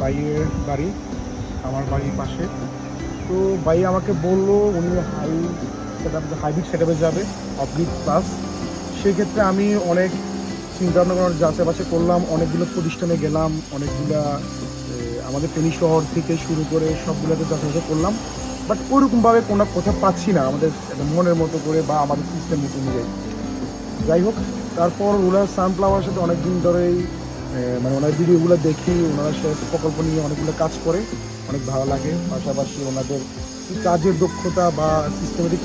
ভাইয়ের বাড়ি, আমার বাড়ির পাশে। তো ভাই আমাকে বলল, উনি high set up hybrid set আপে যাবে অফগ্রিড প্লাস সেক্ষেত্রে আমি অনেক চিন্তা ভাবনা করার যাচাই বাছাই করলাম, অনেকগুলো প্রতিষ্ঠানে গেলাম, অনেকগুলা আমাদের ফেনী শহর থেকে শুরু করে সবগুলোতে যাচাই করলাম। বাট ওরকমভাবে কোনো কোথাও পাচ্ছি না, আমাদের মনের মতো করে বা আমাদের সিস্টেম অনুযায়ী। যাই হোক, তারপর রুলার সানফ্লাওয়ার সাথে অনেক দিন ধরেই মানে ওনার ভিডিওগুলো দেখি ওনারা শেষ প্রকল্প নিয়ে অনেকগুলো কাজ করে অনেক ভালো লাগে। পাশাপাশি ওনাদের কাজের দক্ষতা বা সিস্টেমেটিক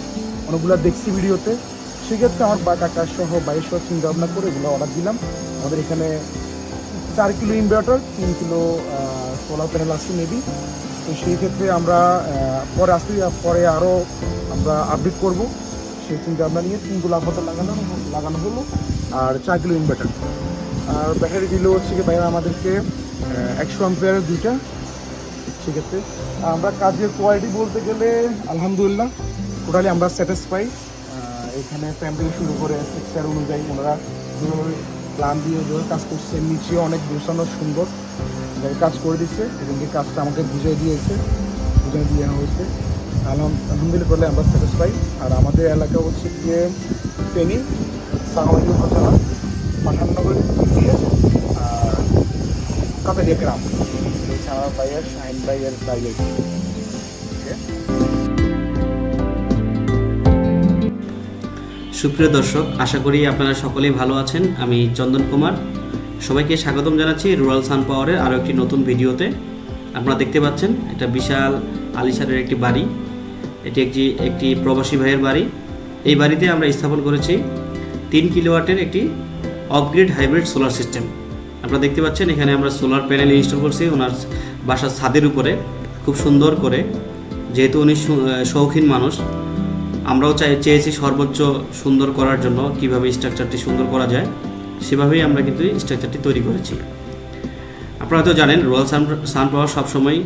অনেকগুলো দেখছি ভিডিওতে। সেক্ষেত্রে আমার বা কাকা সহ বাইশ সহ চিন্তা ভাবনা করে এগুলো অর্ডার দিলাম। আমাদের এখানে চার কিলো ইনভার্টার তিন কিলো সোলার প্যানেল আছে মেবি তো সেই ক্ষেত্রে আমরা পরে আসতে, পরে আরও আমরা আপডেট করব। সেই চিন্তা ভাবনা নিয়ে তিন কিলো আপাতত লাগানো লাগানো হলো। আর চার কিলো ইনভার্টার আর ব্যাটারি দিল হচ্ছে কি আমাদেরকে একশো আম্পিয়ারের দুইটা। সেক্ষেত্রে আমরা কাজের কোয়ালিটি বলতে গেলে, আলহামদুলিল্লাহ টোটালি আমরা স্যাটিসফাই এখানে ফ্যামিলি শুরু করে স্ট্রাকচার অনুযায়ী ওনারা যেভাবে প্ল্যান দিয়ে যেভাবে কাজ করছে নিচে অনেক গোছানো সুন্দর। কাজ করে দিচ্ছে এবং এই কাজটা আমাকে বুঝিয়ে দিয়েছে বুঝিয়ে দিয়ে হয়েছে। আলহাম- আলহামদুলিল্লাহ করলে আমরা স্যাটিসফাই আর আমাদের এলাকা হচ্ছে গিয়ে ফেনি ফেনী সাহাবাদী উপজেলা সুপ্রিয় দর্শক, আশা করি আপনারা সকলেই ভালো আছেন। আমি চন্দন কুমার। সবাইকে স্বাগতম জানাচ্ছি রুরাল সান পাওয়ারের আরও একটি নতুন ভিডিওতে। আপনারা দেখতে পাচ্ছেন, এটা বিশাল আলিশারের একটি বাড়ি। এটি একটি একটি প্রবাসী ভাইয়ের বাড়ি। এই বাড়িতে আমরা স্থাপন করেছি তিন কিলোওয়াটের একটি অপগ্রেড হাইব্রিড সোলার সিস্টেম আপনারা দেখতে পাচ্ছেন, এখানে আমরা সোলার প্যানেল ইনস্টল করছি। ওনার বাসার ছাদের উপরে, খুব সুন্দর করে। যেহেতু উনি শৌখিন মানুষ, আমরাও চাই, চেয়েছি সর্বোচ্চ সুন্দর করার জন্য, কীভাবে স্ট্রাকচারটি সুন্দর করা যায়। সেভাবেই আমরা কিন্তু স্ট্রাকচারটি তৈরি করেছি। আপনারা তো জানেন রয়্যাল সান সান পাওয়ার সবসময়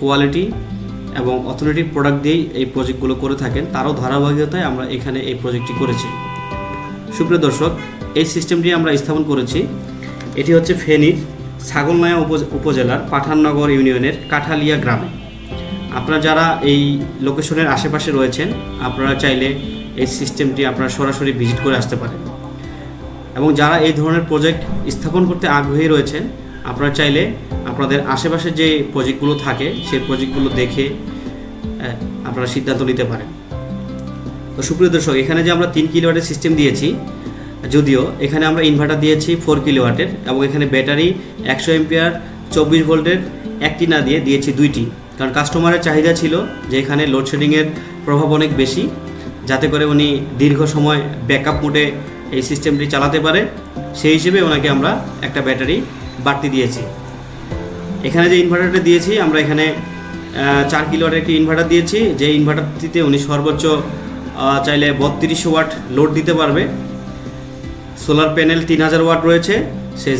কোয়ালিটি এবং অথেন্টিক প্রোডাক্ট দিয়েই এই প্রজেক্টগুলো করে থাকেন। তারও ধারাবাহিকতায় আমরা এখানে এই প্রজেক্টটি করেছি। সুপ্রিয় দর্শক এই সিস্টেমটি আমরা স্থাপন করেছি। এটি হচ্ছে ফেনীর ছাগলনায়া উপ- উপজেলার পাঠাননগর ইউনিয়নের কাঠালিয়া গ্রামে। আপনারা যারা এই লোকেশনের আশেপাশে রয়েছেন, আপনারা চাইলে এই সিস্টেমটি আপনারা সরাসরি ভিজিট করে আসতে পারেন। এবং যারা এই ধরনের প্রজেক্ট স্থাপন করতে আগ্রহী রয়েছেন, আপনারা চাইলে আপনাদের আশেপাশে যে প্রজেক্টগুলো থাকে, সেই প্রজেক্টগুলো দেখে আপনারা সিদ্ধান্ত নিতে পারেন। তো সুপ্রিয় দর্শক, এখানে যে আমরা তিন কিলোওয়াটের সিস্টেম দিয়েছি যদিও এখানে আমরা ইনভার্টার দিয়েছি ফোর কিলোওয়াটের এবং এখানে ব্যাটারি একশো এমপিয়ার চব্বিশ ভোল্টের একটি না দিয়ে দিয়েছি দুইটি। কারণ কাস্টমারের চাহিদা ছিল যে এখানে লোডশেডিংয়ের প্রভাব অনেক বেশি, যাতে করে উনি দীর্ঘ সময় ব্যাকআপ মোডে এই সিস্টেমটি চালাতে পারে। সেই হিসেবে ওনাকে আমরা একটা ব্যাটারি বাড়তি দিয়েছি। এখানে যে ইনভার্টারটা দিয়েছি, আমরা এখানে চার কিলোয়াটের একটি ইনভার্টার দিয়েছি। যে ইনভার্টারটিতে উনি সর্বোচ্চ চাইলে বত্রিশশো ওয়াট লোড দিতে পারবে। সোলার প্যানেল তিন হাজার ওয়াট রয়েছে। সে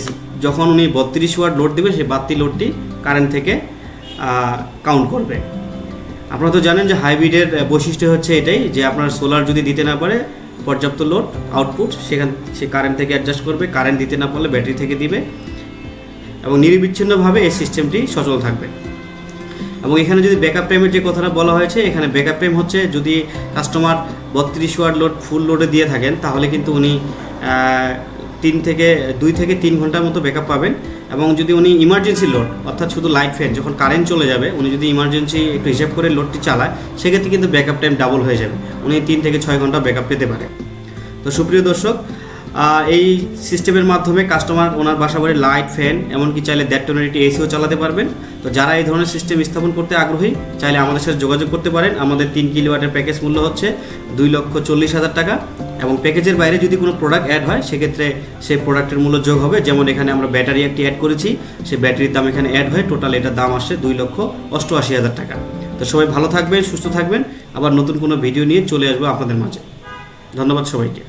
যখন উনি বত্রিশ ওয়াট লোড দেবে, সেই বাড়তি লোডটি কারেন্ট থেকে কাউন্ট করবে। আপনারা তো জানেন যে হাইব্রিডের বৈশিষ্ট্য হচ্ছে এটাই যে আপনার সোলার যদি দিতে না পারে, পর্যাপ্ত লোড আউটপুট সেখান, সে কারেন্ট থেকে অ্যাডজাস্ট করবে কারেন্ট দিতে না পারলে ব্যাটারি থেকে দিবে। এবং নিরবিচ্ছিন্নভাবে এই সিস্টেমটি সচল থাকবে। এবং এখানে যদি ব্যাকআপ টাইমের যে কথাটা বলা হয়েছে, এখানে ব্যাকআপ টাইম হচ্ছে যদি কাস্টমার বত্রিশ ওয়াট লোড, ফুল লোডে দিয়ে থাকেন, তাহলে কিন্তু উনি তিন থেকে, দুই থেকে তিন ঘণ্টার মতো ব্যাকআপ পাবেন। এবং যদি উনি ইমার্জেন্সি লোড অর্থাৎ শুধু লাইট ফ্যান যখন কারেন্ট চলে যাবে, উনি যদি ইমার্জেন্সি একটু হিসেব করে লোডটি চালায়, সেক্ষেত্রে কিন্তু ব্যাকআপ টাইম ডাবল হয়ে যাবে। উনি তিন থেকে ছয় ঘণ্টা ব্যাকআপ পেতে পারে তো সুপ্রিয় দর্শক এই সিস্টেমের মাধ্যমে কাস্টমার ওনার বাসা বাড়ির লাইট ফ্যান এমনকি চাইলে দেড় টনের একটি এসিও চালাতে পারবেন। তো যারা এই ধরনের সিস্টেম স্থাপন করতে আগ্রহী, চাইলে আমাদের সাথে যোগাযোগ করতে পারেন। আমাদের তিন কিলোওয়াটের প্যাকেজ মূল্য হচ্ছে দুই লক্ষ চল্লিশ হাজার টাকা এবং প্যাকেজের বাইরে যদি কোনো প্রোডাক্ট অ্যাড হয়, সেক্ষেত্রে সেই প্রোডাক্টের মূল্য যোগ হবে। যেমন এখানে আমরা ব্যাটারি একটি অ্যাড করেছি, সেই ব্যাটারির দাম এখানে অ্যাড হয়ে টোটাল এটার দাম আসছে দুই লক্ষ অষ্টআশি হাজার টাকা। তো সবাই ভালো থাকবেন, সুস্থ থাকবেন। আবার নতুন কোনো ভিডিও নিয়ে চলে আসব আপনাদের মাঝে। ধন্যবাদ সবাইকে।